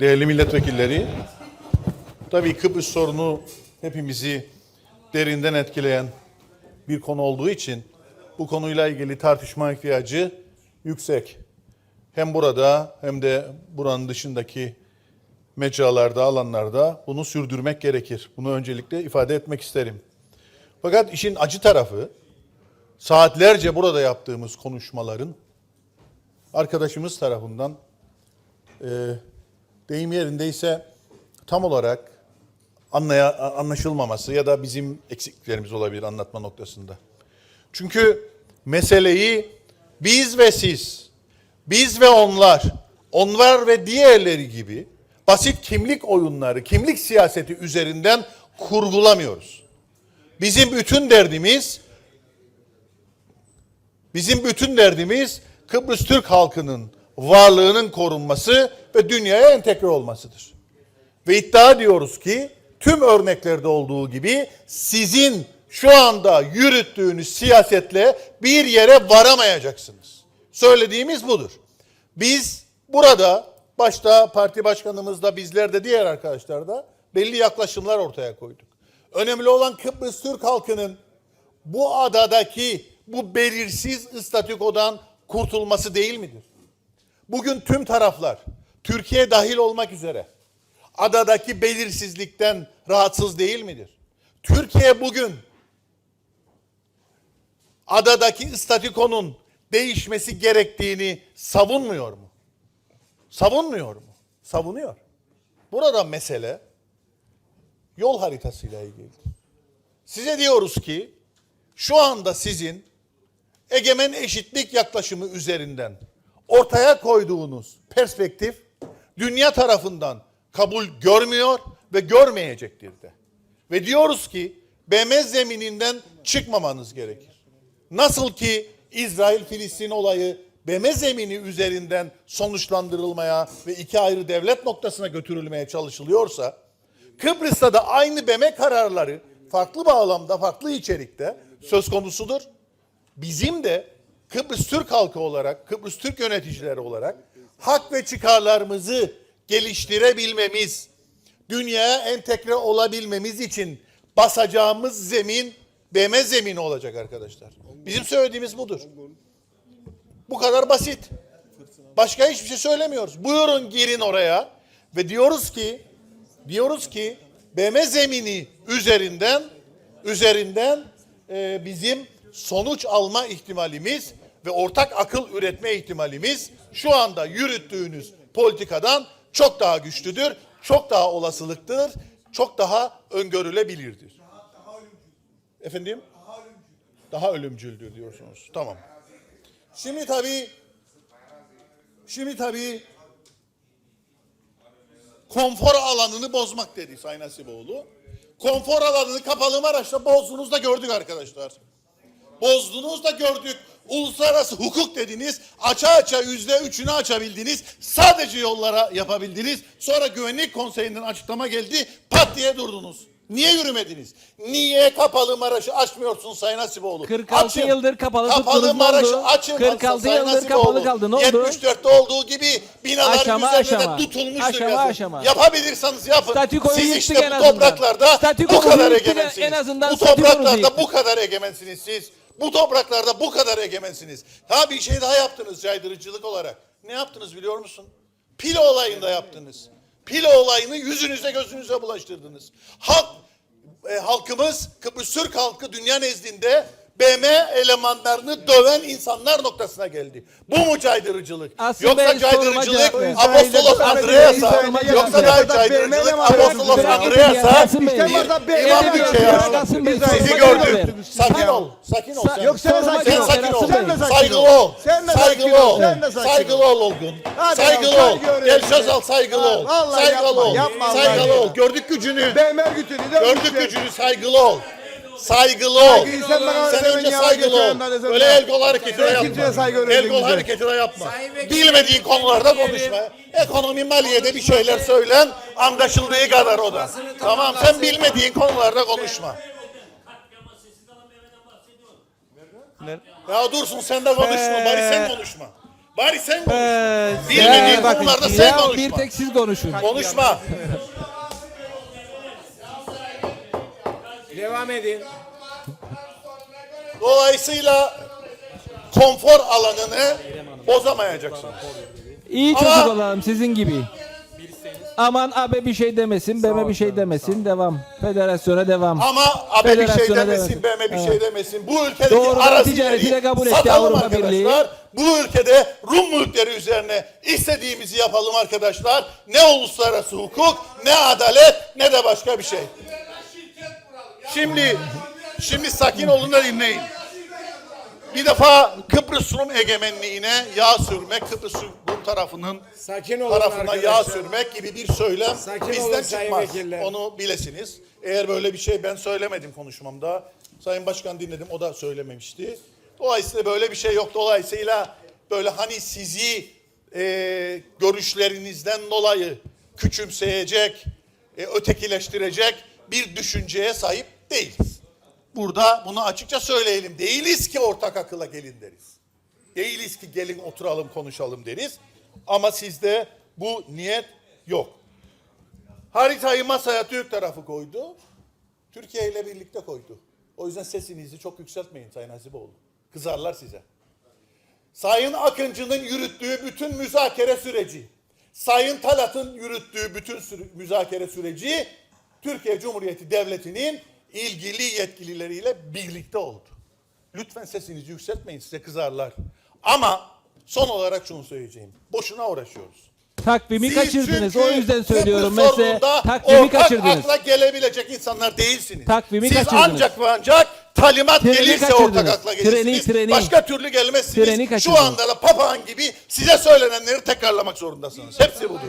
değerli milletvekilleri, tabii Kıbrıs sorunu hepimizi derinden etkileyen bir konu olduğu için bu konuyla ilgili tartışma ihtiyacı yüksek. Hem burada hem de buranın dışındaki mecralarda, alanlarda bunu sürdürmek gerekir. Bunu öncelikle ifade etmek isterim. Fakat işin acı tarafı saatlerce burada yaptığımız konuşmaların arkadaşımız tarafından e, deyim yerindeyse tam olarak anlaya, anlaşılmaması ya da bizim eksikliklerimiz olabilir anlatma noktasında. Çünkü meseleyi biz ve siz, biz ve onlar, onlar ve diğerleri gibi basit kimlik oyunları, kimlik siyaseti üzerinden kurgulamıyoruz. Bizim bütün derdimiz bizim bütün derdimiz Kıbrıs Türk halkının varlığının korunması ve dünyaya entegre olmasıdır. Ve iddia diyoruz ki tüm örneklerde olduğu gibi sizin şu anda yürüttüğünüz siyasetle bir yere varamayacaksınız. Söylediğimiz budur. Biz burada başta parti başkanımız da bizler de diğer arkadaşlar da belli yaklaşımlar ortaya koyduk. Önemli olan Kıbrıs Türk halkının bu adadaki bu belirsiz statükodan kurtulması değil midir? Bugün tüm taraflar Türkiye dahil olmak üzere adadaki belirsizlikten rahatsız değil midir? Türkiye bugün adadaki statükonun değişmesi gerektiğini savunmuyor mu? Savunmuyor mu? Savunuyor. Burada mesele yol haritasıyla ilgilidir. Size diyoruz ki şu anda sizin egemen eşitlik yaklaşımı üzerinden ortaya koyduğunuz perspektif dünya tarafından kabul görmüyor ve görmeyecektir de. Ve diyoruz ki BM zemininden çıkmamanız gerekir. Nasıl ki İsrail-Filistin olayı BM zemini üzerinden sonuçlandırılmaya ve iki ayrı devlet noktasına götürülmeye çalışılıyorsa, Kıbrıs'ta da aynı BM kararları farklı bağlamda, farklı içerikte söz konusudur. Bizim de Kıbrıs Türk halkı olarak, Kıbrıs Türk yöneticileri olarak hak ve çıkarlarımızı geliştirebilmemiz, dünyaya entegre olabilmemiz için basacağımız zemin BM zemini olacak arkadaşlar. Bizim söylediğimiz budur. Bu kadar basit. Başka hiçbir şey söylemiyoruz. Buyurun girin oraya ve diyoruz ki diyoruz ki BM zemini üzerinden üzerinden e, bizim sonuç alma ihtimalimiz ve ortak akıl üretme ihtimalimiz şu anda yürüttüğünüz politikadan çok daha güçlüdür, çok daha olasılıktır, çok daha öngörülebilirdir. Efendim? Daha ölümcüldür diyorsunuz. Tamam. Şimdi tabii şimdi tabii konfor alanını bozmak dedi Sayın Hasiboğlu. Konfor alanını kapalı Maraş'ta bozdunuz da gördük arkadaşlar. Bozdunuz da gördük. Uluslararası hukuk dediniz. Aça aça yüzde üçünü açabildiniz. Sadece yollara yapabildiniz. Sonra güvenlik konseyinden açıklama geldi. Pat diye durdunuz. Niye yürümediniz? Niye kapalı Maraş'ı açmıyorsunuz Sayın Hasiboğlu? 46 yıldır kapalı Kapalı Maraş'ı açın. 46 Sayın yıldır Hasiboğlu. kapalı kaldı, ne oldu? 74'te olduğu gibi binaların Aşama, üzerinde aşama. tutulmuştur Aşama, yazın. aşama. Yapabilirseniz yapın. Statükoyu Siz işte bu topraklarda bu Statükoyu kadar egemensiniz. en azından bu topraklarda bu kadar egemensiniz siz. Bu topraklarda bu kadar egemensiniz. Ha bir şey daha yaptınız caydırıcılık olarak. Ne yaptınız biliyor musun? Pilo olayında yaptınız. Pilo olayını yüzünüze gözünüze bulaştırdınız. Halk, e, halkımız, Kıbrıs Türk halkı dünya nezdinde BM elemanlarını döven insanlar noktasına geldi. Bu mu caydırıcılık? Aslında Yoksa caydırıcılık. Apostolos Andreas'a yoksa daha caydırıcılık Apostolos Andreas'a İmam şey. Bey, Sizi verin. Sakin ol. Sakin ol sen. Yok sen sakin ol. sakin ol. Saygılı ol. Saygılı ol. Saygılı ol Olgun. Saygılı ol. Gel seni. söz al saygılı ol. Saygılı ol. Saygılı ol. Gördük gücünü. Gördük gücünü. Saygılı ol. Saygılı ol. Sen bana Sen öğretmen önce saygılı ol. Öyle el kol hareketi de Sen kimseye yapma. El kol bize. hareketi de yapma. Bilmediğin konularda konuşma. Ekonomi maliyede bir şeyler söylen anlaşıldığı kadar o da. Tamam sen bilmediğin konularda konuşma. Ya dursun sen de konuşma. Bari sen konuşma. Bari sen konuş. Ee, Bilmediğin ya bakın, konularda sen konuşma. Bir tek siz konuşun. Konuşma. Devam edin. Dolayısıyla konfor alanını bozamayacaksın. İyi Ama- çocuk olalım sizin gibi. Aman abi bir şey demesin, beme bir şey demesin. Devam. Federasyona devam. Ama AB bir şey Federasyona demesin, devam. BM bir Evet. şey demesin. Bu ülkedeki Doğrudan ticareti de arazileri kabul etti satalım Avrupa arkadaşlar. Birliği. Bu ülkede Rum mülkleri üzerine istediğimizi yapalım arkadaşlar. Ne uluslararası hukuk, ne adalet, ne de başka bir şey. Şimdi, şimdi sakin olun da dinleyin. Bir defa Kıbrıs Rum egemenliğine yağ sürmek, Kıbrıs Rum tarafının Sakin olun tarafına yağ arkadaşlar. sürmek gibi bir söylem Sakin bizden olun sayın çıkmaz. vekiller. Onu bilesiniz. Eğer böyle bir şey ben söylemedim konuşmamda. Sayın Başkan dinledim o da söylememişti. Dolayısıyla böyle bir şey yok. Dolayısıyla böyle hani sizi e, görüşlerinizden dolayı küçümseyecek, e, ötekileştirecek bir düşünceye sahip değiliz. Burada bunu açıkça söyleyelim. Değiliz ki ortak akıla gelin deriz. Değiliz ki gelin oturalım konuşalım deriz. Ama sizde bu niyet yok. Haritayı masaya Türk tarafı koydu. Türkiye ile birlikte koydu. O yüzden sesinizi çok yükseltmeyin Sayın Hasiboğlu. Kızarlar size. Sayın Akıncı'nın yürüttüğü bütün müzakere süreci, Sayın Talat'ın yürüttüğü bütün sürü- müzakere süreci Türkiye Cumhuriyeti Devleti'nin ilgili yetkilileriyle birlikte oldu. Lütfen sesinizi yükseltmeyin size kızarlar. Ama son olarak şunu söyleyeceğim. Boşuna uğraşıyoruz. Takvimi Siz kaçırdınız. çünkü O yüzden söylüyorum size. sorununda Takvimi ortak kaçırdınız. akla gelebilecek insanlar değilsiniz. Takvimi Siz kaçırdınız. ancak ve ancak talimat Treni gelirse kaçırdınız. ortak akla Treni, gelirsiniz. treni. Başka türlü gelmezsiniz. Treni Şu kaçırdınız. anda da papağan gibi size söylenenleri tekrarlamak zorundasınız. Hepsi budur.